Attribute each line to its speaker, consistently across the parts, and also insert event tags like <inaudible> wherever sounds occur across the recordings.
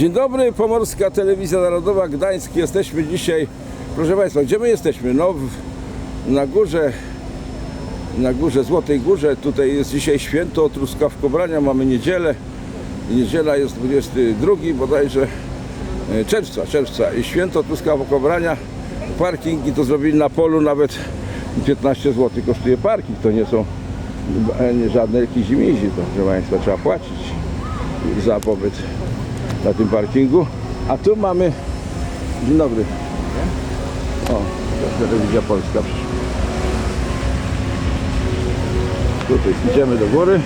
Speaker 1: Dzień dobry, Pomorska Telewizja Narodowa Gdańsk. Jesteśmy dzisiaj, proszę Państwa, gdzie my jesteśmy? No, w, na górze, na górze, Złotej Górze. Tutaj jest dzisiaj święto truskawkobrania, mamy niedzielę. Niedziela jest 22 bodajże e, czerwca, czerwca i święto truskawkobrania. Parkingi to zrobili na polu nawet 15 zł kosztuje parking. To nie są e, żadne jakieś mizi, to proszę Państwa trzeba płacić za pobyt na tym parkingu. A tu mamy. Dzień dobry. O, telewizja polska. Tutaj idziemy do góry.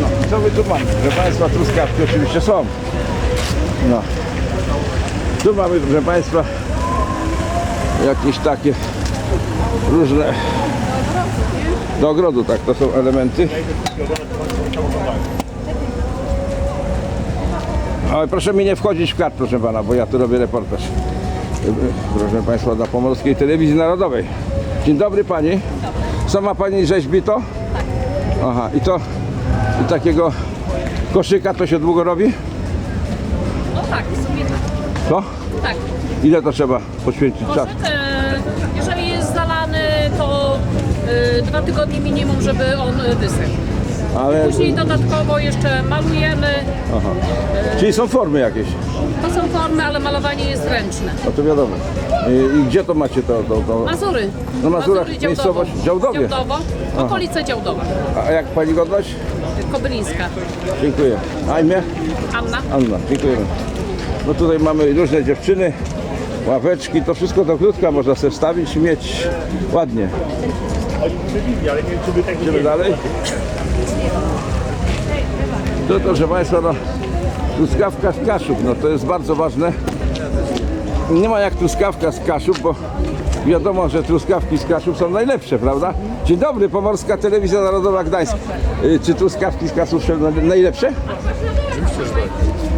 Speaker 1: No, co my tu mamy? Proszę Państwa, truskawki oczywiście są. No. Tu mamy, proszę Państwa, jakieś takie różne do ogrodu, tak, to są elementy. Ale proszę mi nie wchodzić w kadr, proszę pana, bo ja tu robię reportaż. Proszę państwa, dla Pomorskiej Telewizji Narodowej. Dzień dobry pani. Sama pani rzeźbi to? Aha, i to i takiego koszyka to się długo robi?
Speaker 2: No tak, w sumie tak.
Speaker 1: To?
Speaker 2: tak.
Speaker 1: Ile to trzeba poświęcić czas?
Speaker 2: Koszyk, dwa tygodnie minimum, żeby on e, wysechł.
Speaker 1: Ale,
Speaker 2: Później dodatkowo jeszcze malujemy.
Speaker 1: aha. Czyli są formy jakieś?
Speaker 2: To są formy, ale malowanie jest ręczne.
Speaker 1: No to wiadomo. I, i gdzie to macie to? to, to?
Speaker 2: Mazury.
Speaker 1: Na Mazurach
Speaker 2: Mazury,
Speaker 1: miejscowość Działdowie.
Speaker 2: Działdowo. Okolice Działdowa.
Speaker 1: A jak pani godność?
Speaker 2: Kobylińska.
Speaker 1: Dziękuję. A imię?
Speaker 2: Anna.
Speaker 1: Anna, dziękujemy. No tutaj mamy różne dziewczyny, ławeczki, to wszystko do krótka można sobie wstawić i mieć ładnie. Idziemy dalej. To proszę Państwa, no, truskawka z Kaszub, no to jest bardzo ważne. Nie ma jak truskawka z Kaszub, bo wiadomo, że truskawki z Kaszub są najlepsze, prawda? Dzień dobry, Pomorska Telewizja Narodowa Gdańsk. Y, Czy truskawki z Kaszub są najlepsze?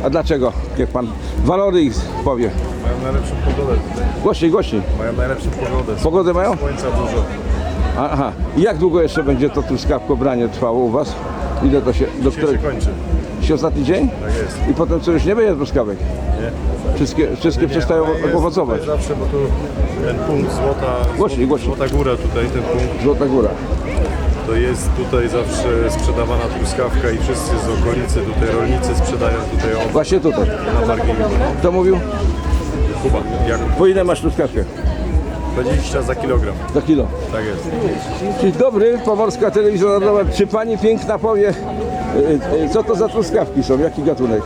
Speaker 1: A dlaczego? Jak pan walory ich powie.
Speaker 3: Mają najlepszą pogodę.
Speaker 1: Głośniej, głośniej.
Speaker 3: Mają najlepszą pogodę.
Speaker 1: Pogodę mają?
Speaker 3: Słońca dużo.
Speaker 1: Aha. I jak długo jeszcze będzie to truskawko branie trwało u was? Ile to się, do
Speaker 3: Dzisiaj się kończy.
Speaker 1: Się ostatni dzień?
Speaker 3: Tak jest.
Speaker 1: I potem co już nie będzie truskawek?
Speaker 3: Nie?
Speaker 1: Wszystkie, wszystkie przestają
Speaker 3: Ale jest
Speaker 1: owocować.
Speaker 3: tutaj Zawsze, bo tu ten punkt Złota,
Speaker 1: Głośniej, głośniej.
Speaker 3: Złota Góra tutaj, ten punkt,
Speaker 1: Złota Góra.
Speaker 3: to jest tutaj zawsze sprzedawana truskawka i wszyscy z okolicy, tutaj rolnicy sprzedają tutaj owoc
Speaker 1: Właśnie tutaj.
Speaker 3: na parkingu.
Speaker 1: Kto mówił?
Speaker 3: Kuba, jak
Speaker 1: Po ile masz truskawkę?
Speaker 3: 20 za kilogram.
Speaker 1: Za kilo.
Speaker 3: Tak jest.
Speaker 1: Dzień dobry, Pomorska Telewizja Narodowa. Czy pani piękna powie, y, y, co to za truskawki są? Jaki gatunek?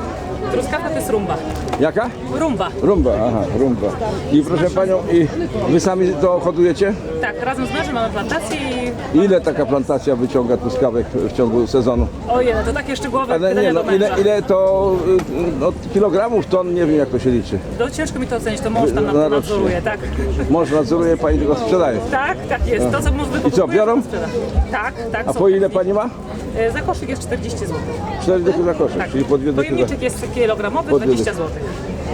Speaker 2: Truskawka to jest rumba.
Speaker 1: Jaka?
Speaker 2: Rumba.
Speaker 1: Rumba, aha, rumba. I proszę panią, i wy sami to hodujecie?
Speaker 2: Tak, razem z mężem mamy plantację i...
Speaker 1: Ile taka plantacja wyciąga truskawek w ciągu sezonu?
Speaker 2: Ojej, to takie szczegółowe
Speaker 1: Ale nie, no, ile, ile to y, no, kilogramów, ton, nie wiem jak to się liczy.
Speaker 2: No ciężko mi to ocenić, to mąż tam nam
Speaker 1: rocznie.
Speaker 2: nadzoruje, tak?
Speaker 1: Może nadzoruje, pani tylko sprzedaje.
Speaker 2: Tak, tak jest. To co mąż wyprodukuje,
Speaker 1: co, biorą?
Speaker 2: to sprzeda. Tak, tak.
Speaker 1: A
Speaker 2: są
Speaker 1: po ile pani ma?
Speaker 2: E, Za koszyk jest 40 zł.
Speaker 1: 4 dychy za koszyk,
Speaker 2: Tak.
Speaker 1: czyli po dwie dychy za...
Speaker 2: Pojemniczek jest kilogramowy,
Speaker 1: Po dwie
Speaker 2: 20 zł.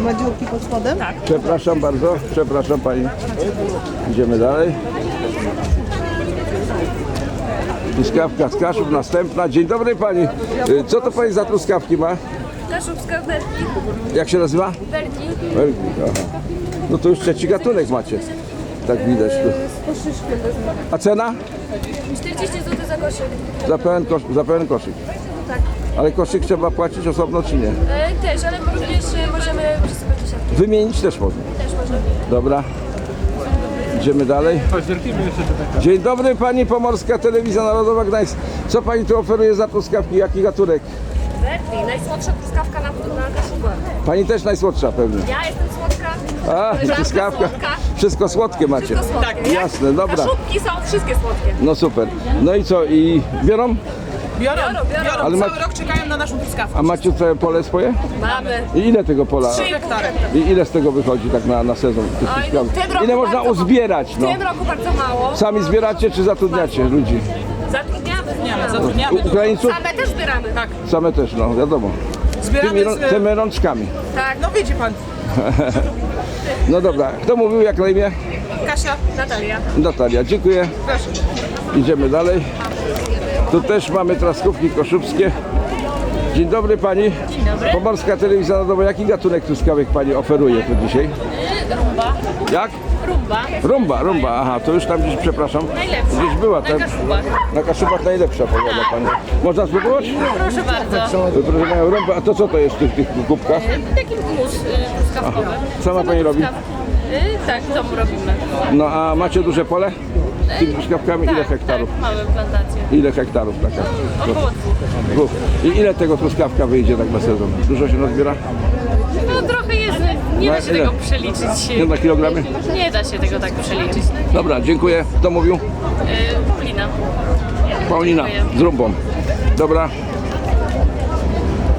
Speaker 4: Ma dziurki pod spodem?
Speaker 2: Tak.
Speaker 1: Przepraszam bardzo, przepraszam pani. Idziemy dalej. Truskawka z Kaszub, następna. Dzień dobry pani. Y, Co to pani za truskawki ma?
Speaker 5: Kaszubska Berki.
Speaker 1: Jak się nazywa?
Speaker 5: Berki.
Speaker 1: Aha. No to już trzeci gatunek macie. Tak widać tu.
Speaker 5: Z poszyszkiem wezmę.
Speaker 1: A cena?
Speaker 5: 40 zł za koszyk.
Speaker 1: Za pełen, kosz, za pełen koszyk.
Speaker 5: Tak.
Speaker 1: Ale koszyk trzeba płacić osobno czy nie?
Speaker 5: E, też, ale również e, możemy siatki.
Speaker 1: Wymienić też można.
Speaker 5: Też możemy.
Speaker 1: Dobra. Idziemy dalej. Dzień dobry Pani Pomorska Telewizja Narodowa Gdańsk. Co Pani tu oferuje za truskawki? Jaki gatunek?
Speaker 5: Berki, najsłodsza truskawka na, na.
Speaker 1: Pani też najsłodsza pewnie.
Speaker 5: Ja jestem słodka.
Speaker 1: A, truskawka. Wszystko słodkie macie.
Speaker 5: Wszystko słodkie. Tak,
Speaker 1: Jasne, dobra.
Speaker 5: Kaszubki są wszystkie słodkie.
Speaker 1: No super. No i co? I biorą?
Speaker 6: Biorą,
Speaker 5: Biorą, biorą.
Speaker 1: Ale
Speaker 6: Cały rok czekają na naszą truskawkę.
Speaker 1: A macie całe pole swoje?
Speaker 5: Mamy.
Speaker 1: I ile tego pola?
Speaker 5: 3,5
Speaker 6: hektary.
Speaker 1: I ile z tego wychodzi tak na, na sezon? tych
Speaker 5: Oj, no,
Speaker 1: truskawek?
Speaker 5: w tym roku
Speaker 1: Ile można
Speaker 5: bardzo-
Speaker 1: uzbierać?
Speaker 5: W
Speaker 1: No?
Speaker 5: tym roku bardzo mało.
Speaker 1: Sami zbieracie czy zatrudniacie ludzi?
Speaker 5: Zatrudniamy.
Speaker 6: Zatrudniamy,
Speaker 1: U. Ukraińców?
Speaker 5: Same też zbieramy.
Speaker 6: Tak.
Speaker 1: Same też, no wiadomo. Tymi,
Speaker 6: Zbieramy
Speaker 1: rą-
Speaker 6: z...
Speaker 1: tymi rączkami.
Speaker 5: Tak.
Speaker 6: No widzi pan, <laughs>
Speaker 1: No dobra, kto mówił jak na imię?
Speaker 6: Kasia,
Speaker 5: Natalia.
Speaker 1: Natalia, dziękuję.
Speaker 6: proszę.
Speaker 1: Idziemy dalej. Tu też mamy traskówki koszubskie. Dzień dobry Pani.
Speaker 2: Dzień dobry.
Speaker 1: Pomorska Telewizja Narodowa. Jaki gatunek truskawek Pani oferuje tu dzisiaj?
Speaker 2: Rumba.
Speaker 1: Jak?
Speaker 2: Rumba.
Speaker 1: Rumba, rumba. Aha, to już tam gdzieś, przepraszam.
Speaker 2: Najlepsza.
Speaker 1: Gdzieś była.
Speaker 2: Na
Speaker 1: tak?
Speaker 2: Kaszubach.
Speaker 1: Na Kaszubach najlepsza, powiada Pani. Można spróbować?
Speaker 2: Proszę bardzo.
Speaker 1: Proszę Panią, rumba. A to co to jest w tych, tych kubkach?
Speaker 2: Taki mus y, truskawkowy.
Speaker 1: Sama pani robi?
Speaker 2: Y, tak, w domu robimy.
Speaker 1: No a macie duże pole? Z tymi truskawkami? Ile
Speaker 2: tak,
Speaker 1: hektarów?
Speaker 2: Tak, mamy plantację.
Speaker 1: Ile hektarów taka?
Speaker 2: Około dwóch.
Speaker 1: Dwóch. I ile tego truskawka wyjdzie tak na sezon? Dużo się nazbiera?
Speaker 2: No trochę nie da się
Speaker 1: ile?
Speaker 2: tego przeliczyć.
Speaker 1: Nie na kilogramy?
Speaker 2: Nie da się tego tak przeliczyć.
Speaker 1: Dobra, dziękuję. Kto mówił?
Speaker 2: Y, Paulina.
Speaker 1: Paulina z rumbą. Dobra.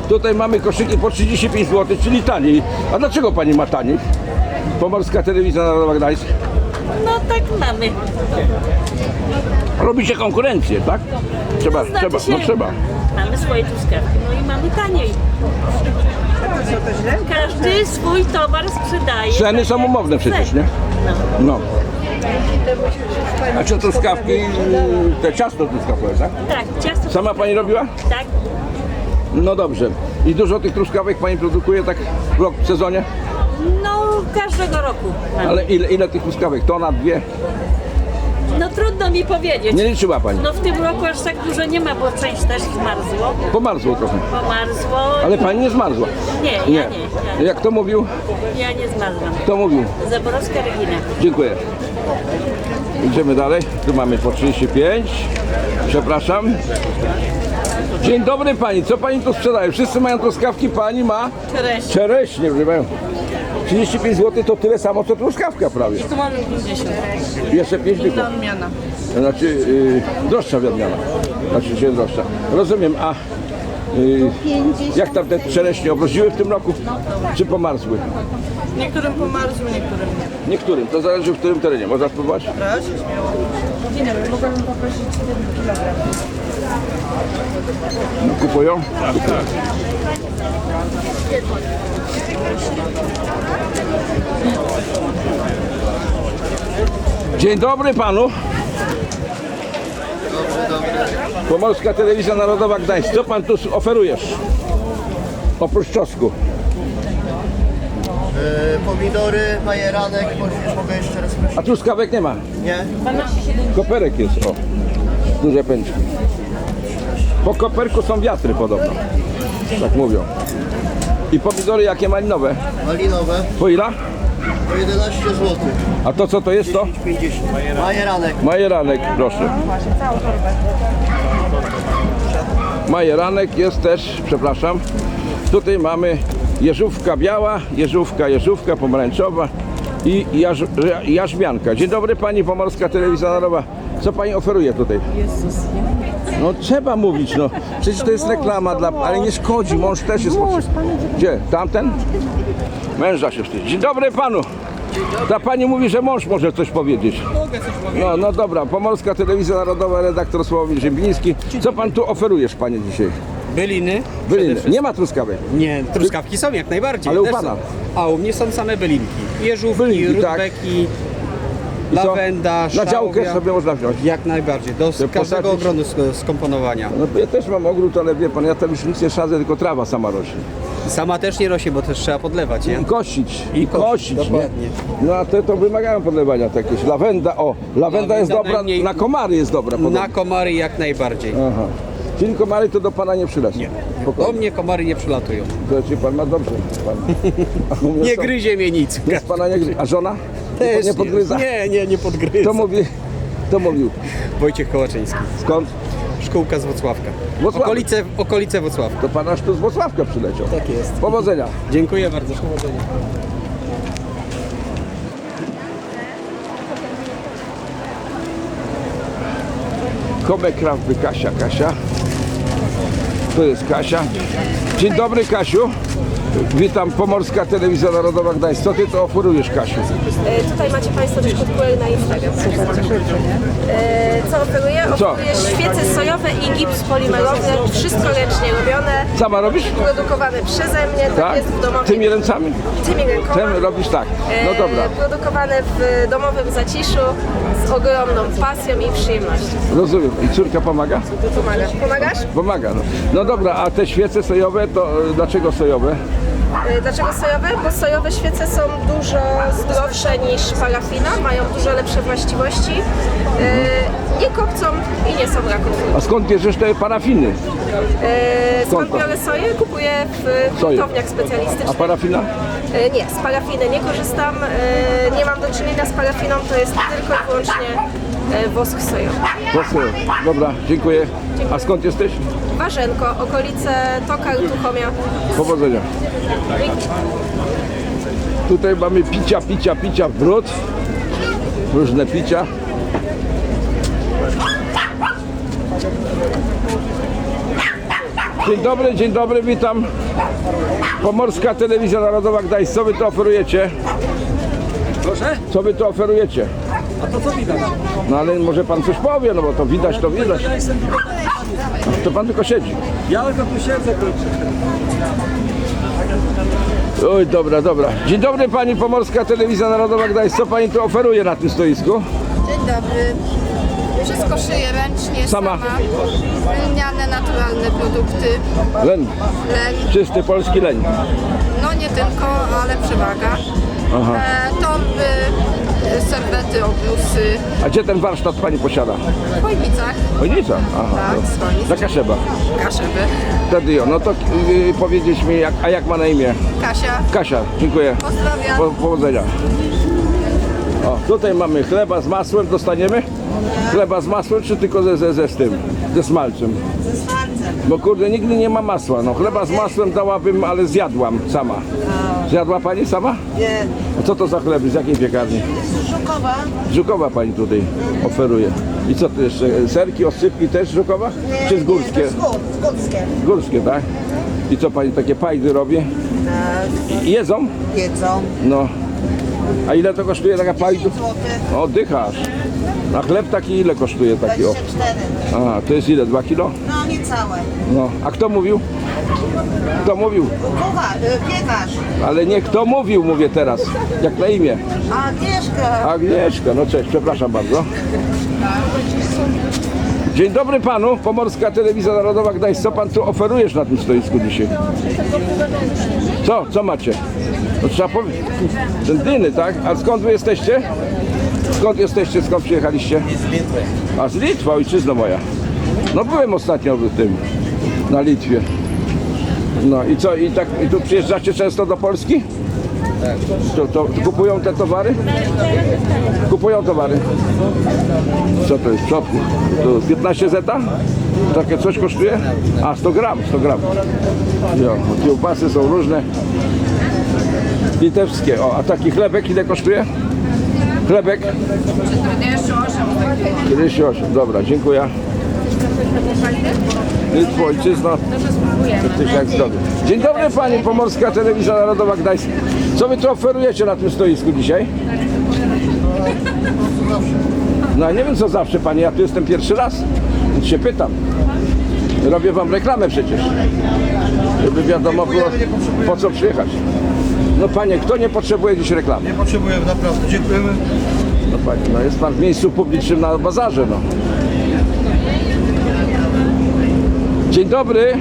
Speaker 1: Tutaj mamy koszyki po 35 zł, czyli taniej. A dlaczego pani ma taniej? Pomorska Telewizja Narodowa Gdańsk.
Speaker 6: No tak mamy.
Speaker 1: Robicie konkurencję, tak? Trzeba,
Speaker 6: Znaczy
Speaker 1: trzeba, no
Speaker 6: się-
Speaker 1: trzeba.
Speaker 6: Mamy swoje truskawki, no i mamy taniej. Każdy swój towar sprzedaje.
Speaker 1: Ceny są umowne przecież, nie? No. A czy truskawki, te ciasto truskawkowe, tak?
Speaker 6: Tak, ciasto.
Speaker 1: Sama pani robiła?
Speaker 6: Tak.
Speaker 1: No dobrze. I dużo tych truskawek pani produkuje tak w rok, w sezonie?
Speaker 6: Każdego roku. mamy.
Speaker 1: Ale ile, ile tych truskawek? Tona, dwie?
Speaker 6: No trudno mi powiedzieć.
Speaker 1: Nie liczyła pani.
Speaker 6: No w tym roku aż tak dużo nie ma, bo część też zmarzło.
Speaker 1: Pomarzło trochę.
Speaker 6: Pomarzło.
Speaker 1: Ale pani nie zmarzła.
Speaker 6: Nie, ja nie. Ja,
Speaker 1: Jak to mówił?
Speaker 6: ja nie zmarzłam.
Speaker 1: Kto mówił?
Speaker 6: Zaborowska Regina.
Speaker 1: Dziękuję. Idziemy dalej. Tu mamy po 35. Przepraszam. Dzień dobry pani. Co pani tu sprzedaje? Wszyscy mają truskawki, pani ma
Speaker 6: Cześć.
Speaker 1: czereśnie. proszę panią. 35 zł to tyle samo co truskawka prawie.
Speaker 6: Tu mamy 50.
Speaker 1: Jeszcze 5 dychów.
Speaker 4: Odmiana.
Speaker 1: Znaczy yy, droższa odmiana. Znaczy się droższa. Rozumiem, a yy, jak tam te czereśnie obroziły w tym roku? Czy pomarzły?
Speaker 4: Niektórym pomarzły, niektórym nie.
Speaker 1: Niektórym. To zależy w którym terenie. Można spróbować?
Speaker 4: Proszę, śmiało. Dzień dobry, mogłabym poprosić 1 kg.
Speaker 1: Kupują? Dzień dobry panu. Pomorska Telewizja Narodowa Gdańsk. Co pan tu oferujesz? Oprócz czosnku.
Speaker 7: E, pomidory, majeranek, mogę jeszcze raz prosić?
Speaker 1: A truskawek nie ma.
Speaker 7: Nie?
Speaker 1: Koperek jest, o. Duże pęczki. Po koperku są wiatry podobno. Tak mówią. I pomidory jakie malinowe?
Speaker 7: Malinowe
Speaker 1: Po ile?
Speaker 7: po 11 zł.
Speaker 1: A to co to jest to?
Speaker 7: 50. Majeranek.
Speaker 1: Majeranek, proszę. Majeranek jest też, przepraszam. Tutaj mamy jeżówka biała, jeżówka, jeżówka pomarańczowa i jarz, jarzmianka. Dzień dobry Pani Pomorska Telewizja Narodowa. Co Pani oferuje tutaj? No trzeba mówić, no. Przecież to jest reklama dla... Ale nie szkodzi, mąż też jest potrzebny. Gdzie? Tamten? Męża się wstydzi. Dzień dobry Panu. Ta Pani mówi, że mąż może coś powiedzieć. No, no dobra, Pomorska Telewizja Narodowa, redaktor Sławomir Ziembiński. Co pan tu oferujesz, panie, dzisiaj?
Speaker 8: Byliny.
Speaker 1: Byliny. Nie ma truskawek.
Speaker 8: Nie, truskawki są jak najbardziej.
Speaker 1: Ale u
Speaker 8: też
Speaker 1: pana?
Speaker 8: Są. A u mnie są same bylinki. Jeżówki,
Speaker 1: Bylinki, tak.
Speaker 8: rudbeki,
Speaker 1: I co?
Speaker 8: lawenda,
Speaker 1: Na
Speaker 8: szałwia.
Speaker 1: działkę sobie można wziąć.
Speaker 8: Jak najbardziej. Do każdego
Speaker 1: posadzić?
Speaker 8: ogrodu sk- skomponowania.
Speaker 1: No, ja też mam ogród, ale wie pan, ja tam już nic nie sadzę, tylko trawa sama rośnie.
Speaker 8: Sama też nie rośnie, bo też trzeba podlewać, nie?
Speaker 1: I kosić, i,
Speaker 8: kosić,
Speaker 1: kosić, nie?
Speaker 8: dokładnie.
Speaker 1: No a te to wymagają podlewania to jakieś. Lawenda, o, lawenda jest dobra,
Speaker 8: najmniej-
Speaker 1: na komary jest dobra podobno.
Speaker 8: Na komary jak najbardziej.
Speaker 1: Aha. Czyli komary to do pana nie przylecą?
Speaker 8: Nie.
Speaker 1: Spokojnie.
Speaker 8: Do mnie komary nie przylatują.
Speaker 1: To ci pan ma dobrze. Pan. <laughs> A u mnie
Speaker 8: Nie
Speaker 1: są-
Speaker 8: gryzie mnie nic.
Speaker 1: Nic pana nie gryzie. A żona?
Speaker 8: Też
Speaker 1: nie podgryza?
Speaker 8: Nie, nie, nie podgryza.
Speaker 1: To mówi, to mówił.
Speaker 8: Wojciech Kołaczyński.
Speaker 1: Skąd?
Speaker 8: Szkółka z Wocławka.
Speaker 1: Włocławek.
Speaker 8: Okolice, okolice Wocławka.
Speaker 1: To pan aż tu z Włocławka przyleciał.
Speaker 8: Tak jest.
Speaker 1: Powodzenia.
Speaker 8: Dziękuję bardzo. Powodzenia.
Speaker 1: Komek Krawby Kasia. Kasia. To jest Kasia. Dzień dobry Kasiu. Witam, Pomorska Telewizja Narodowa Gdańsk. Co ty to oferujesz, Kasiu?
Speaker 5: E, Tutaj macie Państwo też kupuję na Instagram. E, Co
Speaker 4: oferuję?
Speaker 1: Co?
Speaker 4: Oferuję świece sojowe i gips polimerowy, wszystko ręcznie robione,
Speaker 1: Sama robisz?
Speaker 4: produkowane przeze mnie, tak,
Speaker 1: Tak?
Speaker 4: jest w domowej
Speaker 1: Tymi ręcami?
Speaker 4: tymi rękoma.
Speaker 1: Tym robisz tak. No
Speaker 4: E,
Speaker 1: dobra,
Speaker 4: Produkowane w domowym zaciszu z ogromną pasją i przyjemnością.
Speaker 1: rozumiem. I córka pomaga?
Speaker 4: Pomagasz? Pomagasz?
Speaker 1: Pomaga. No, no dobra, a te świece sojowe, to e, dlaczego sojowe?
Speaker 4: E, Dlaczego sojowe? Bo sojowe świece są dużo zdrowsze niż parafina, mają dużo lepsze właściwości, nie kopcą i nie są rakotwórcze.
Speaker 1: A skąd bierzesz te parafiny?
Speaker 4: E, Skąd biorę soję? Kupuję w
Speaker 1: Soję.
Speaker 4: hurtowniach
Speaker 1: A
Speaker 4: specjalistycznych.
Speaker 1: parafina?
Speaker 4: E, Nie, z parafiny nie korzystam, e, nie mam do czynienia z parafiną, to jest tylko i wyłącznie e, wosk sojowy.
Speaker 1: Proszę. Dobra, dziękuję. A skąd jesteś?
Speaker 4: Warzenko, okolice Tokar, Tuchomia.
Speaker 1: Powodzenia. Tutaj mamy picia, picia, picia, brud. Różne picia. Dzień dobry, dzień dobry, witam. Pomorska Telewizja Narodowa Gdańsk. Co wy tu oferujecie?
Speaker 8: Proszę?
Speaker 1: Co wy tu oferujecie?
Speaker 8: A to co widać?
Speaker 1: No ale może pan coś powie, no bo to widać, to widać. To pan tylko siedzi.
Speaker 8: Ja tylko tu siedzę, kurczę.
Speaker 1: Oj, dobra, dobra. Dzień dobry pani Pomorska Telewizja Narodowa Gdańsk. Co pani tu oferuje na tym stoisku?
Speaker 9: Dzień dobry. Wszystko szyję ręcznie,
Speaker 1: Sama?
Speaker 9: sama. Lniane, naturalne produkty.
Speaker 1: Len,
Speaker 9: Len,
Speaker 1: czysty polski leń.
Speaker 9: no nie tylko, ale przewaga.
Speaker 1: Aha.
Speaker 9: E, torby, e, serwety, obrusy.
Speaker 1: A gdzie ten warsztat pani posiada?
Speaker 9: W Chojnicach,
Speaker 1: Chojnica? Aha.
Speaker 9: Tak, z Chojnic.
Speaker 1: Za Kaszeba.
Speaker 9: Kaszeby.
Speaker 1: Wtedy jo. No to yy, powiedzieć mi, jak, a jak ma na imię?
Speaker 9: Kasia,
Speaker 1: Kasia, dziękuję.
Speaker 9: pozdrawiam.
Speaker 1: Po, powodzenia. O, tutaj mamy chleba z masłem, dostaniemy? Chleba z masłem, czy tylko ze, ze, ze z tym, ze smalcem? Ze smalcem. Bo kurde, nigdy nie ma masła. No chleba z masłem dałabym, ale zjadłam sama. Zjadła pani sama?
Speaker 10: Nie,
Speaker 1: A co to za chleb? Z jakiej piekarni?
Speaker 10: Żukowa?
Speaker 1: Żukowa pani tutaj oferuje. I co tu jeszcze? Serki, osypki też żukowa?
Speaker 10: Nie,
Speaker 1: Czy z
Speaker 10: Nie,
Speaker 1: górskie?
Speaker 10: to jest gór, górskie.
Speaker 1: Górskie, tak? I co pani takie pajdy robi?
Speaker 10: Tak,
Speaker 1: I jedzą?
Speaker 10: jedzą.
Speaker 1: No. A ile to kosztuje taka pajdu?
Speaker 10: 10 zł,
Speaker 1: O, dychasz. A chleb taki ile kosztuje taki? O.
Speaker 10: 24.
Speaker 1: A, to jest ile? 2 kilo?
Speaker 10: No niecałe.
Speaker 1: No. A kto mówił? Kto mówił?
Speaker 10: Kuwa, y, piekarz.
Speaker 1: Ale nie kto mówił, mówię teraz. Jak na imię?
Speaker 10: Agnieszka.
Speaker 1: Agnieszka, no cześć, przepraszam bardzo. Dzień dobry panu, Pomorska Telewizja Narodowa Gdańsk. Co pan tu oferujesz na tym stoisku dzisiaj? Co? Co macie? No trzeba powiedzieć. Ten dyny, tak? A skąd wy jesteście? Skąd jesteście? Skąd przyjechaliście? Z Litwy. A z Litwy, ojczyzna moja. No byłem ostatnio w tym, na Litwie. No i co, i tak, i tu przyjeżdżacie często do Polski? To, to kupują te towary? Kupują towary. Co to jest środku? To 15 zeta? Takie coś kosztuje? A 100 gram, 100 gram. Jo, kiełbasy są różne. Litewskie. O, a taki chlebek ile kosztuje? Chlebek? 48. Dobra, dziękuję. Litwo, ojczyzna. Jesteś jak zdrowy. Dzień dobry Pani Pomorska Telewizja Narodowa Gdańsk. Co Wy tu oferujecie na tym stoisku dzisiaj? No nie wiem co zawsze Pani, ja tu jestem pierwszy raz, więc się pytam. Robię Wam reklamę przecież, żeby wiadomo było po co przyjechać. No Panie, kto nie potrzebuje dziś reklamy?
Speaker 7: Nie potrzebujemy, naprawdę. Dziękujemy.
Speaker 1: No Panie, no jest Pan w miejscu publicznym na bazarze, no. Dzień dobry.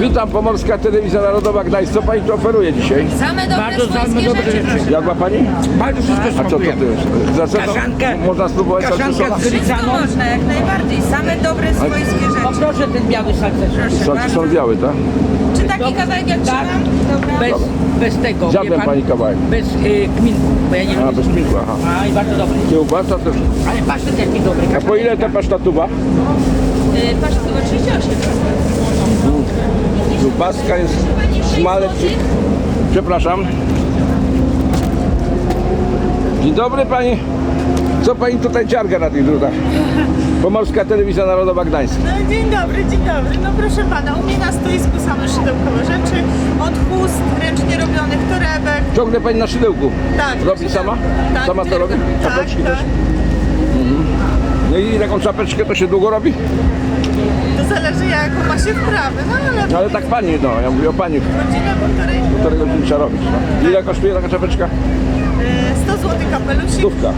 Speaker 1: Witam, Pomorska Telewizja Narodowa Gdańsk. Co Pani tu oferuje dzisiaj?
Speaker 9: Same dobre swojskie rzeczy.
Speaker 1: Jak ma Pani?
Speaker 11: Bardzo wszystko
Speaker 1: A co to? Za co to?
Speaker 11: Kaszankę.
Speaker 1: Można spróbować
Speaker 11: Kaszankę z grycaną.
Speaker 4: Można, jak najbardziej. Same dobre swojskie rzeczy.
Speaker 11: Poproszę ten biały salces.
Speaker 1: Salczy są białe, tak?
Speaker 4: Czy taki kawałek jak
Speaker 11: Tak, bez, bez tego, wie
Speaker 1: Zjadłem
Speaker 11: pan,
Speaker 1: Pani kawałek.
Speaker 11: bez y, kminku, bo ja nie
Speaker 1: A,
Speaker 11: lubię
Speaker 1: bez
Speaker 11: kminku.
Speaker 1: aha.
Speaker 11: A i bardzo dobry.
Speaker 1: Kiełbasa też.
Speaker 11: Ale pasztet jaki dobry.
Speaker 1: A po ile ta pasztatuwa?
Speaker 2: Chyba 38.
Speaker 1: Kiełbaska jest smalec. Przepraszam. Dzień dobry Pani. Co Pani tutaj dziarga na tych drutach? Pomorska Telewizja Narodowa Gdańsk.
Speaker 4: No, dzień dobry, dzień dobry. No proszę pana, u mnie na stoisku same szydełkowe rzeczy. Od chust, ręcznie robionych torebek.
Speaker 1: Ciągle Pani na szydełku.
Speaker 4: Tak.
Speaker 1: Robi sama?
Speaker 4: Tak,
Speaker 1: Sama to robi?
Speaker 4: tak, tak.
Speaker 1: No i taką czapeczkę to się długo robi?
Speaker 9: To zależy jaką ma się wprawy, no ale
Speaker 1: ale tak pani, no, ja mówię o pani.
Speaker 9: godzinę, półtorej,
Speaker 1: Półtorej godziny trzeba robić. No. Ile kosztuje taka czapeczka?
Speaker 9: e, 100 zł kapelusik,
Speaker 1: Stówka.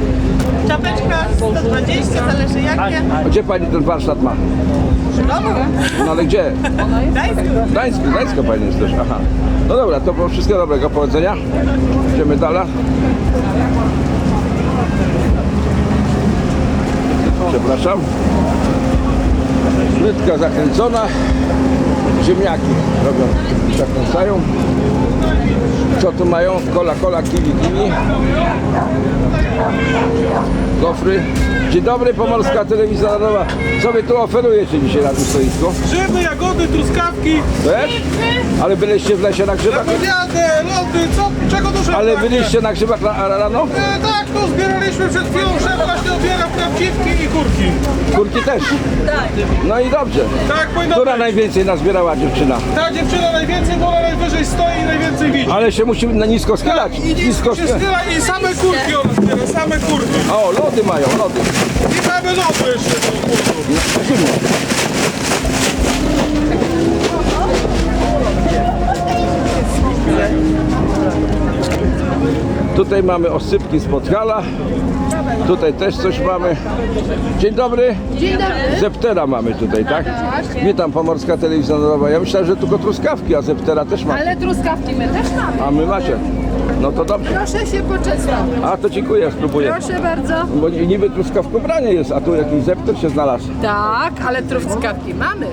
Speaker 9: czapeczka 120, zależy jakie.
Speaker 1: A gdzie pani ten warsztat ma?
Speaker 9: W domu,
Speaker 1: No ale gdzie?
Speaker 9: Gdańsku.
Speaker 1: Gdańsk, Gdańska pani jest też, aha. No dobra, to wszystkiego dobrego, powodzenia. Idziemy dalej. Przepraszam. Płytka zakręcona. Ziemniaki robią, zakręcają. Co tu mają? Cola, cola, kiwi, kiwi. Gofry. Dzień dobry, Pomorska Telewizja Narodowa. Co wy tu oferujecie dzisiaj na tym stoisku?
Speaker 8: Grzyby, jagody, truskawki,
Speaker 1: Też? Ale byliście w lesie na grzybach?
Speaker 8: jadę, lody, co, czego dużo
Speaker 1: Ale byliście na grzybach ra- rano?
Speaker 8: E, tak, tu zbieraliśmy przed chwilą, szef właśnie odbiera prawdziwki i kurki.
Speaker 1: Kurki też? No i dobrze.
Speaker 8: Tak, powinno
Speaker 1: Która
Speaker 8: być.
Speaker 1: najwięcej nazbierała dziewczyna?
Speaker 8: Ta dziewczyna najwięcej, bo ona najwyżej stoi i najwięcej widzi.
Speaker 1: Ale się musi na nisko schylać.
Speaker 8: I nic
Speaker 1: Nisko
Speaker 8: się zbiera i same kurki ona zbiera, same kurki.
Speaker 1: O, lody mają, lody.
Speaker 8: I same lody jeszcze są kurki.
Speaker 1: Zimno. Tutaj mamy osypki z Podhala. Tutaj też coś mamy. Dzień dobry.
Speaker 9: Dzień dobry.
Speaker 1: Zeptera mamy tutaj, tak? Witam, Pomorska Telewizja Narodowa. Ja myślałem, że tylko truskawki, a Zeptera też ma.
Speaker 9: Ale truskawki my też mamy.
Speaker 1: A my macie. No to dobrze.
Speaker 9: Proszę się poczęstować.
Speaker 1: A to dziękuję, spróbuję.
Speaker 9: Proszę bardzo.
Speaker 1: Bo niby truskawkobranie jest, a tu jakiś zepter się znalazł.
Speaker 9: Tak, ale truskawki mamy.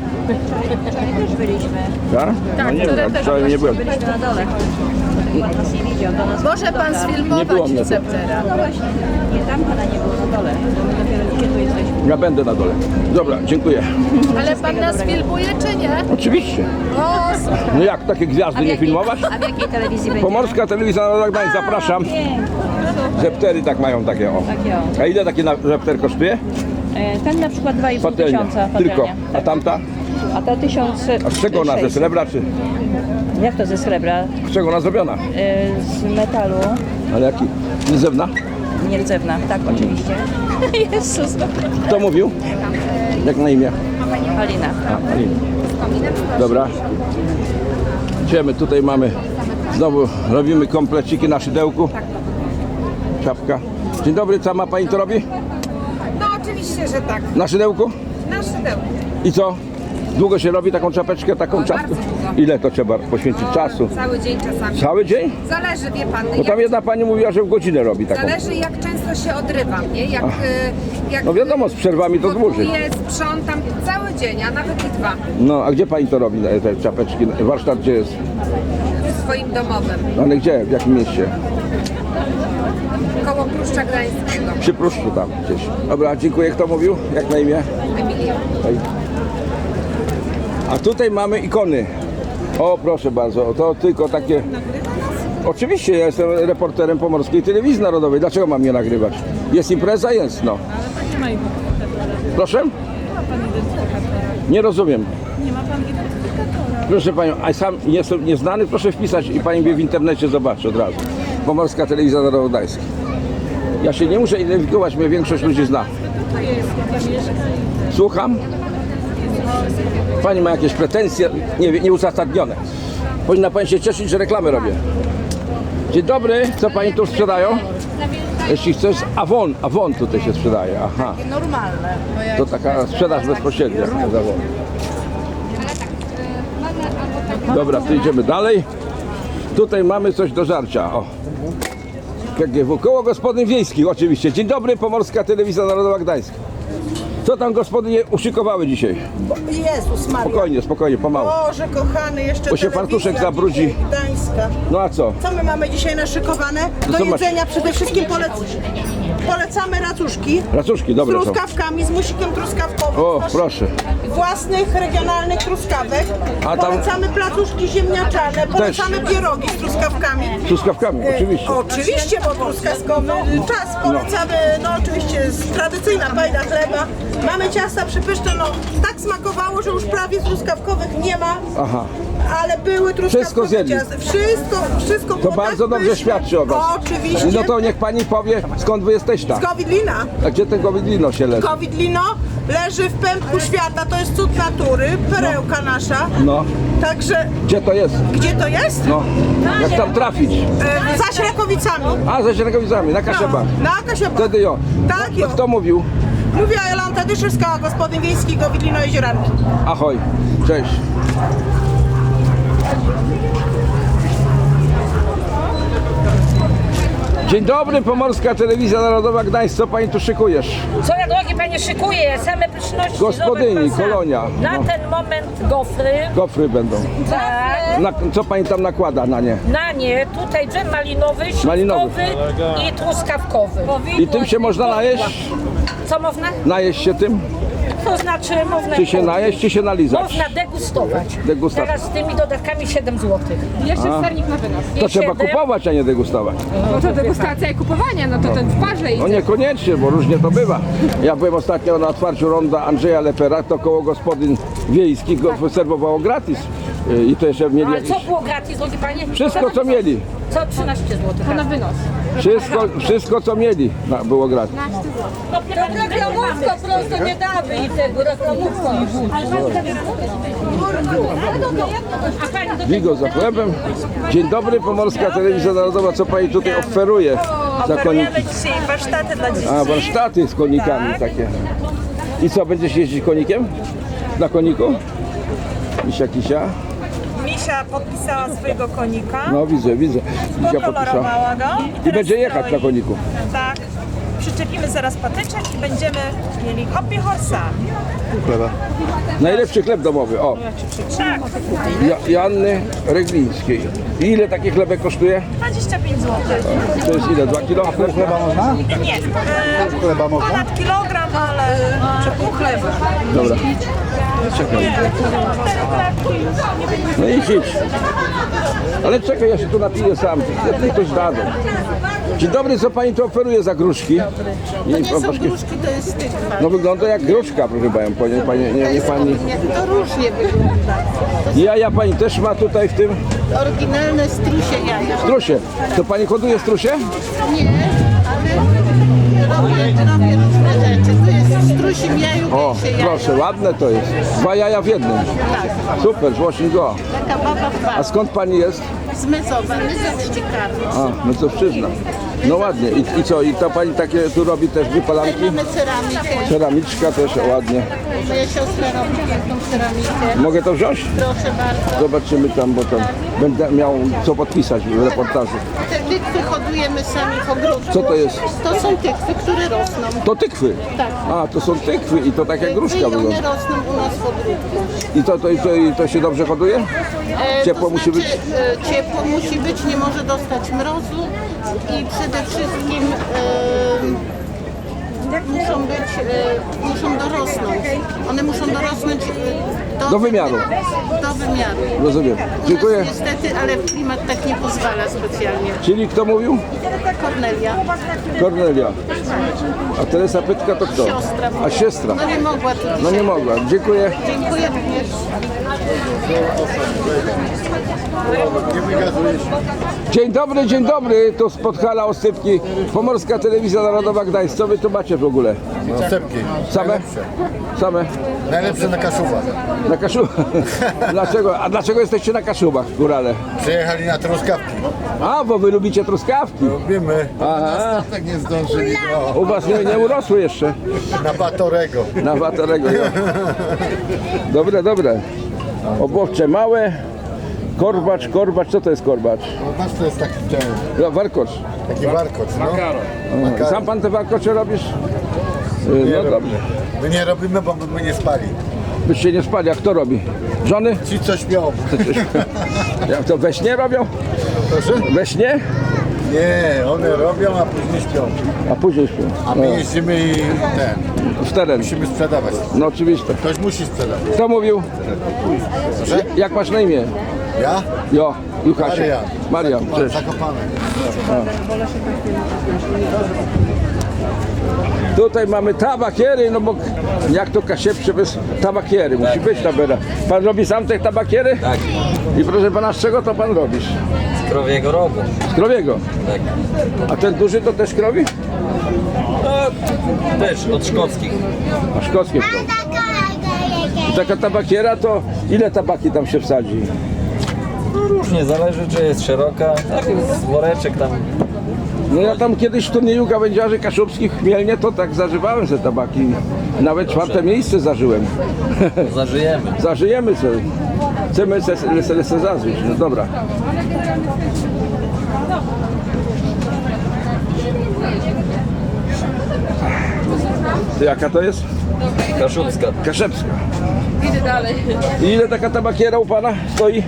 Speaker 6: Też byliśmy.
Speaker 1: Tak? No nie wiem, ja wczoraj nie byłem.
Speaker 6: Byliśmy na dole. Pan nas nie widział, do nas
Speaker 9: Może pan
Speaker 1: Nie było
Speaker 9: sfilmować
Speaker 1: mnie tu.
Speaker 9: Zeptera.
Speaker 6: No właśnie, nie tam pana nie było dole.
Speaker 1: Ja będę na dole. Dobra, dziękuję.
Speaker 9: Ale pan nas filmuje czy nie?
Speaker 1: Oczywiście.
Speaker 9: O, super.
Speaker 1: No jak takie gwiazdy nie filmować?
Speaker 6: A w jakiej telewizji będzie?
Speaker 1: Pomorska Telewizja Narodowa zapraszam. Zeptery tak mają takie o. A ile taki na- zepter kosztuje?
Speaker 6: E, Ten na przykład 2,5
Speaker 1: Patelnia.
Speaker 6: tysiąca.
Speaker 1: Tylko.
Speaker 6: patelnia.
Speaker 1: A tamta?
Speaker 6: A to 1000.
Speaker 1: A z czego ona? Ze srebra czy?
Speaker 6: Jak to ze srebra?
Speaker 1: Z czego ona zrobiona?
Speaker 6: E, Z metalu.
Speaker 1: Ale jaki? Rdzewna?
Speaker 6: Nierdzewna, tak oczywiście. <laughs> Jezus.
Speaker 1: Kto mówił? Jak na imię?
Speaker 6: Halina.
Speaker 1: A, Alina. Dobra. Idziemy, tutaj mamy, znowu robimy kompleciki na szydełku. Czapka. Dzień dobry, co ma Pani to robi?
Speaker 9: No oczywiście, że tak.
Speaker 1: Na szydełku?
Speaker 9: Na szydełku.
Speaker 1: I co? Długo się robi taką czapeczkę, taką czapkę?
Speaker 9: bardzo długo.
Speaker 1: Ile to trzeba poświęcić czasu?
Speaker 9: Cały dzień czasami.
Speaker 1: Cały dzień?
Speaker 9: Zależy, wie pan,
Speaker 1: Bo
Speaker 9: jak,
Speaker 1: tam jedna Pani mówiła, że w godzinę robi taką.
Speaker 9: zależy jak często się odrywam, nie? Jak, y, jak
Speaker 1: No wiadomo, z przerwami to dłużej.
Speaker 9: Gotuję, sprzątam cały dzień, a nawet i dwa
Speaker 1: No, a gdzie Pani to robi, te- te czapeczki? Warsztat gdzie jest?
Speaker 9: w swoim domowym.
Speaker 1: Ale gdzie? W jakim mieście?
Speaker 9: Koło Pruszcza Gdańskiego.
Speaker 1: Przy Pruszczu tam gdzieś. Dobra, dziękuję. Kto mówił? Jak na imię?
Speaker 9: Emilia.
Speaker 1: A tutaj mamy ikony. O, proszę bardzo, to tylko takie... Oczywiście, ja jestem reporterem Pomorskiej Telewizji Narodowej. Dlaczego mam je nagrywać? Jest impreza? Jest, no. Proszę? Nie rozumiem. Proszę Panią, a sam nie jestem nieznany, proszę wpisać i Pani mnie w internecie zobaczy od razu. Pomorska Telewizja Narodowa. Ja się nie muszę identyfikować, mnie większość ludzi zna. Słucham? Pani ma jakieś pretensje nie, nieuzasadnione. Powinna Pani się cieszyć, że reklamę robię. Dzień dobry, co Pani tu sprzedają? Jeśli chcesz, Avon, Avon tutaj się sprzedaje, aha.
Speaker 9: Normalne.
Speaker 1: To taka sprzedaż bezpośrednia. z Avon. Dobra, to idziemy dalej. Tutaj mamy coś do żarcia. O. KGW, Koło Gospodyń Wiejskich oczywiście. Dzień dobry, Pomorska Telewizja Narodowa Gdańsk. Co tam gospodynie uszykowały dzisiaj?
Speaker 10: Jezus Maria.
Speaker 1: Spokojnie, spokojnie, pomału.
Speaker 10: Boże kochany, jeszcze
Speaker 1: Bo się
Speaker 10: telewizja
Speaker 1: fartuszek zabrudzi.
Speaker 10: Gdańska.
Speaker 1: No a co?
Speaker 10: Co my mamy dzisiaj naszykowane? Do jedzenia przede wszystkim polec... polecamy racuszki.
Speaker 1: Racuszki,
Speaker 10: Z
Speaker 1: dobre są.
Speaker 10: truskawkami, z musikiem truskawkowym.
Speaker 1: O,
Speaker 10: Proszę.
Speaker 1: proszę.
Speaker 10: Własnych, regionalnych truskawek.
Speaker 1: A tam-
Speaker 10: Polecamy placuszki ziemniaczane. Polecamy pierogi z truskawkami.
Speaker 1: Z truskawkami, oczywiście.
Speaker 10: Oczywiście, bo truskawkowy czas. Polecamy, no oczywiście, z- tradycyjna pajda chleba. Mamy ciasta przypyszne, no tak smakowało, że już prawie truskawkowych nie ma.
Speaker 1: Aha.
Speaker 10: Ale były truskawkowe
Speaker 1: Wszystko zjedli.
Speaker 10: ciasta. Wszystko, wszystko
Speaker 1: To
Speaker 10: było
Speaker 1: bardzo
Speaker 10: tak
Speaker 1: dobrze
Speaker 10: pyszne.
Speaker 1: świadczy o was.
Speaker 10: Oczywiście.
Speaker 1: No to niech pani powie, skąd wy jesteście.
Speaker 10: Z Kowidlina.
Speaker 1: A gdzie ten Kowidlino się leży?
Speaker 10: Kowidlino leży w pępku świata, to jest cud natury, perełka nasza.
Speaker 1: No,
Speaker 10: Także
Speaker 1: gdzie to jest?
Speaker 10: gdzie to jest?
Speaker 1: No, jak tam trafić?
Speaker 10: E, za Śrakowicami.
Speaker 1: A, ze Średkowicami, na Kaszebach.
Speaker 10: Na Kasiobach.
Speaker 1: Wtedy jo.
Speaker 10: Tak, jo.
Speaker 1: Kto mówił?
Speaker 10: Mówiła Jolanta Dyszewska, gospodyń wiejskich Kowidlino Jezioranki.
Speaker 1: Ahoj, cześć. Dzień dobry, Pomorska Telewizja Narodowa Gdańsk. Co pani tu szykujesz?
Speaker 12: Co ja drogi panie szykuję? Same pyszności.
Speaker 1: Gospodyni,
Speaker 12: zobacz pan sam.
Speaker 1: kolonia.
Speaker 12: Na
Speaker 1: No.
Speaker 12: ten moment gofry.
Speaker 1: Gofry będą.
Speaker 12: Tak.
Speaker 1: Na, co pani tam nakłada na nie?
Speaker 12: Na nie tutaj dżem malinowy,
Speaker 1: Malinowy.
Speaker 12: śliwkowy i truskawkowy.
Speaker 1: I tym się można najeść?
Speaker 12: Co można?
Speaker 1: Najeść się tym?
Speaker 12: To znaczy można...
Speaker 1: Czy się najeść, czy się nalizać?
Speaker 12: Można degustować.
Speaker 1: Degustacja.
Speaker 12: Teraz z tymi dodatkami 7 zł.
Speaker 5: Jeszcze
Speaker 1: A.
Speaker 5: sernik na wynos.
Speaker 1: To trzeba kupować, a nie degustować.
Speaker 5: No to degustacja i kupowanie, no to ten w parze
Speaker 1: No
Speaker 5: idzie.
Speaker 1: niekoniecznie, bo różnie to bywa. Ja byłem ostatnio na otwarciu ronda Andrzeja Lepera, to koło gospodyń wiejskich go serwowało gratis. Y, I to jeszcze mieli
Speaker 12: Ale co
Speaker 1: jakieś...
Speaker 12: było gratis, drogi panie?
Speaker 1: Wszystko co mieli.
Speaker 12: Co 13 zł.
Speaker 5: To na wynos.
Speaker 1: Wszystko, wszystko co mieli na, było gratis.
Speaker 12: No, reklamówka prosto nie damy
Speaker 1: Wigo za chlebem. Dzień dobry, Pomorska Telewizja Narodowa. Co pani tutaj oferuje za koniki?
Speaker 10: dzisiaj warsztaty dla dzieci.
Speaker 1: A, warsztaty z konikami takie. I co, będziesz jeździć konikiem? Na koniku? Misia Kisia?
Speaker 10: Misia podpisała swojego konika,
Speaker 1: No widzę, widzę. Misia podpisała.
Speaker 10: go.
Speaker 1: I będzie jechać na koniku.
Speaker 10: Tak. Przyczepimy zaraz patyczek i będziemy mieli hopi horsa.
Speaker 1: Najlepszy chleb domowy, o.
Speaker 10: Tak,
Speaker 1: Ja, Janny Reglińskiej. I ile taki chlebek kosztuje?
Speaker 10: 25 zł.
Speaker 1: To jest ile? 2 kilo? Chleb?
Speaker 10: Nie, e, ponad kilogram, ale czy pół chleba.
Speaker 1: Dobra. Czekaj. No i idź. Ale czekaj, ja się tu napiję sam. Ja mi coś dadzą. Dzień dobry, co pani tu oferuje za gruszki? To
Speaker 10: nie są gruszki, to jest tykwa.
Speaker 1: No wygląda jak gruszka, proszę panią. Panie, panie, nie, nie pani.
Speaker 10: To różnie wygląda.
Speaker 1: Jaja pani też ma tutaj w tym
Speaker 10: Oryginalne strusie jaja.
Speaker 1: strusie. To pani hoduje strusie?
Speaker 10: Nie, ale robię, robię różne rzeczy. To jest w strusiem jaju
Speaker 1: O,
Speaker 10: gęsie jajo.
Speaker 1: proszę, ładne to jest. Dwa jaja w jednym. Super, złośnik go.
Speaker 10: Taka baba w
Speaker 1: A skąd pani jest?
Speaker 10: Zmyzowa, myzowski karno.
Speaker 1: A, przyzna. No ładnie. I, I co, i to pani takie tu robi też bipolanki?
Speaker 10: Mamy ceramikę.
Speaker 1: Ceramiczka też ładnie.
Speaker 10: Moja siostra robi piękną ceramikę.
Speaker 1: Mogę to wziąć?
Speaker 10: Proszę bardzo.
Speaker 1: Zobaczymy tam, bo tam będę miał co podpisać w reportażu.
Speaker 10: Te tykwy hodujemy sami w ogródku.
Speaker 1: Co to jest?
Speaker 10: To są tykwy, które rosną.
Speaker 1: To tykwy.
Speaker 10: Tak.
Speaker 1: A, to są tykwy i to tak jak
Speaker 10: I
Speaker 1: gruszka
Speaker 10: one
Speaker 1: wygląda.
Speaker 10: rosną u nas w ogródku.
Speaker 1: I to, to, i to, i to się dobrze hoduje?
Speaker 10: E,
Speaker 1: Ciepło
Speaker 10: to
Speaker 1: musi
Speaker 10: znaczy,
Speaker 1: być?
Speaker 10: E, ciepło musi być, nie może dostać mrozu i przede wszystkim muszą być, e, muszą dorosnąć. One muszą dorosnąć e,
Speaker 1: Do wymiaru.
Speaker 10: Do wymiaru.
Speaker 1: Rozumiem.
Speaker 10: U
Speaker 1: Dziękuję.
Speaker 10: nas niestety, ale klimat tak nie pozwala specjalnie.
Speaker 1: Czyli kto mówił?
Speaker 10: Kornelia,
Speaker 1: Kornelia. A Teresa Pytka to kto?
Speaker 10: siostra.
Speaker 1: A siostra.
Speaker 10: No nie mogła tu
Speaker 1: No
Speaker 10: dzisiaj.
Speaker 1: nie mogła. Dziękuję.
Speaker 10: Dziękuję również.
Speaker 1: Dzień dobry, dzień dobry. Tu spod hala Osypki. Pomorska Telewizja Narodowa Gdańsk. Co wy tu macie w ogóle?
Speaker 7: Następki.
Speaker 1: Same? Same?
Speaker 7: Najlepsze na Kaszubach.
Speaker 1: Na Kaszubach. <laughs> dlaczego? A dlaczego jesteście na Kaszubach, górale?
Speaker 7: Przyjechali na truskawki.
Speaker 1: A, bo wy lubicie truskawki.
Speaker 7: Lubimy.
Speaker 1: Aha.
Speaker 7: Tak nie zdążyli.
Speaker 1: U was nie, nie urosły jeszcze.
Speaker 7: Na Batorego.
Speaker 1: Na waterego. Ja. <laughs> Dobre, dobre. Obowcze małe. Korbacz, korbacz. Co to jest korbacz?
Speaker 7: No, nasz to jest taki ten,
Speaker 1: No, warkocz.
Speaker 7: taki warkocz, no. Makaron.
Speaker 1: Sam pan te warkocze robisz? Y, No dobrze.
Speaker 7: My nie robimy, bo my nie spali.
Speaker 1: Byście nie spali, a kto robi? Żony?
Speaker 7: Ci co śpią.
Speaker 1: Jak to we śnie robią?
Speaker 7: Proszę?
Speaker 1: We śnie?
Speaker 7: Nie, one robią, a później śpią.
Speaker 1: A później śpią.
Speaker 7: A my jeździmy i ten,
Speaker 1: W teren.
Speaker 7: musimy sprzedawać.
Speaker 1: No oczywiście.
Speaker 7: Ktoś musi sprzedawać.
Speaker 1: Kto mówił?
Speaker 7: Proszę?
Speaker 1: Jak masz na imię?
Speaker 7: Ja?
Speaker 1: Jo, Juchasie.
Speaker 7: Marian.
Speaker 1: Marian, cześć.
Speaker 7: Zakopane.
Speaker 1: Tutaj mamy tabakiery, no bo jak to kasiepsze bez tabakiery, musi być tabera. Pan robi sam te tabakiery?
Speaker 13: Tak,
Speaker 1: I proszę pana, z czego to pan robisz?
Speaker 13: Krowiego rogu.
Speaker 1: Z krowiego.
Speaker 13: Tak.
Speaker 1: A ten duży to też krowi?
Speaker 13: No, też od szkockich.
Speaker 1: A szkockie krowi. I taka tabakiera to ile tabaki tam się wsadzi?
Speaker 13: No, różnie, zależy czy jest szeroka. Tak jest woreczek tam.
Speaker 1: No ja tam kiedyś w turnieju gawędziarzy kaszubskich w Mielnie to tak zażywałem ze tabaki. Nawet czwarte miejsce zażyłem.
Speaker 13: Zażyjemy. <laughs>
Speaker 1: Zażyjemy sobie. Chcemy se, se, se, se zażyć. No dobra. To jaka to jest?
Speaker 13: Kaszubska.
Speaker 1: Kaszepska.
Speaker 2: Idę dalej.
Speaker 1: I ile taka tabakiera u pana stoi?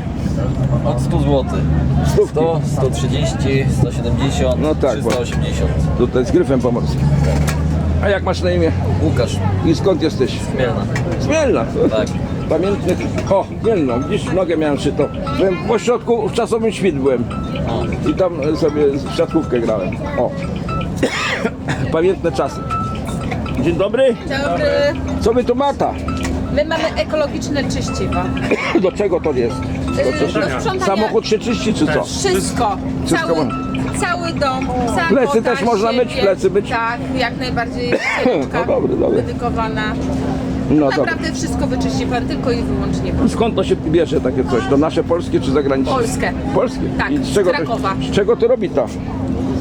Speaker 13: Od 100 zł.
Speaker 1: Stówki.
Speaker 13: 100, 130, 170,
Speaker 1: No tak, bo-
Speaker 13: 380.
Speaker 1: Tutaj z gryfem pomorskim. A jak masz na imię?
Speaker 13: Łukasz,
Speaker 1: I skąd jesteś?
Speaker 13: Mielna.
Speaker 1: Z Mielna.
Speaker 13: Tak.
Speaker 1: Pamiętny. O, Mielno, gdzieś nogę miałem szyto. Byłem w ośrodku, w czasowym świt byłem. I tam sobie w siatkówkę grałem. O. <coughs> Pamiętne czasy. Dzień dobry.
Speaker 2: Dobry.
Speaker 1: Co my tu mata?
Speaker 2: My mamy ekologiczne czyściwa. <coughs>
Speaker 1: Do czego to jest?
Speaker 2: Do sprzątania.
Speaker 1: Samochód się czyści czy co?
Speaker 2: Wszystko.
Speaker 1: Wszystko
Speaker 2: Cały, cały dom. Cała
Speaker 1: Plecy
Speaker 2: woda,
Speaker 1: też można myć?
Speaker 2: siebie.
Speaker 1: Plecy myć?
Speaker 2: Tak, jak najbardziej. <coughs>
Speaker 1: No dobry, dobry.
Speaker 2: Dedykowana.
Speaker 1: No dobra.
Speaker 2: Naprawdę wszystko wyczyści pan tylko i wyłącznie pan.
Speaker 1: Skąd to się bierze takie coś? To nasze polskie czy zagraniczne?
Speaker 2: Polskie.
Speaker 1: Polskie?
Speaker 2: Tak,
Speaker 1: I z
Speaker 2: z
Speaker 1: czego, to,
Speaker 2: Krakowa.
Speaker 1: z czego to robi ta?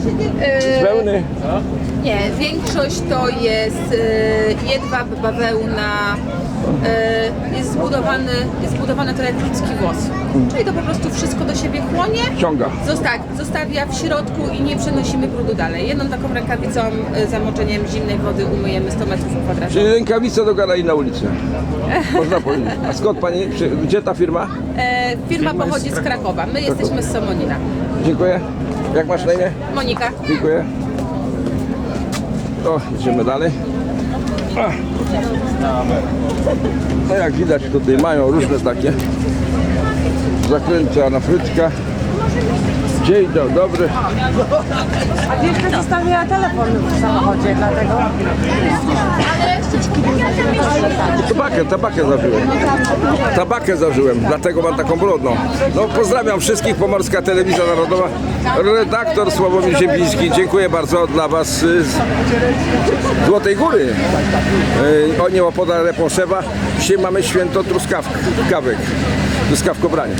Speaker 1: Z wełny?
Speaker 2: Nie, większość to jest e, jedwab, bawełna, e, jest zbudowany, jest zbudowany to jak ludzki włos. Czyli to po prostu wszystko do siebie chłonie,
Speaker 1: Ciąga.
Speaker 2: zosta- zostawia w środku i nie przenosimy brudu dalej. Jedną taką rękawicą e, zamoczeniem zimnej wody umyjemy 100 metrów kwadratowych.
Speaker 1: Czyli rękawice do gara i na ulicę. Można powiedzieć. A skąd pani, przy, gdzie ta firma?
Speaker 2: E, firma pochodzi z Krakowa, my jesteśmy z Somonina.
Speaker 1: Dziękuję. Jak masz na imię?
Speaker 2: Monika.
Speaker 1: Dziękuję. O, idziemy dalej. No jak widać tutaj mają różne takie zakręty na frytka. Dzień do- dobry.
Speaker 12: A jeszcze zostawiła telefon w samochodzie, dlatego...
Speaker 1: Tabakę, tabakę zażyłem. Tabakę zażyłem, dlatego mam taką brudną. No pozdrawiam wszystkich, Pomorska Telewizja Narodowa. Redaktor Sławomir Ziembiński, dziękuję bardzo dla Was y, z Złotej Góry. Y, Oni opodal Reponszewa. Dzisiaj mamy święto truskawek, truskawkobranie.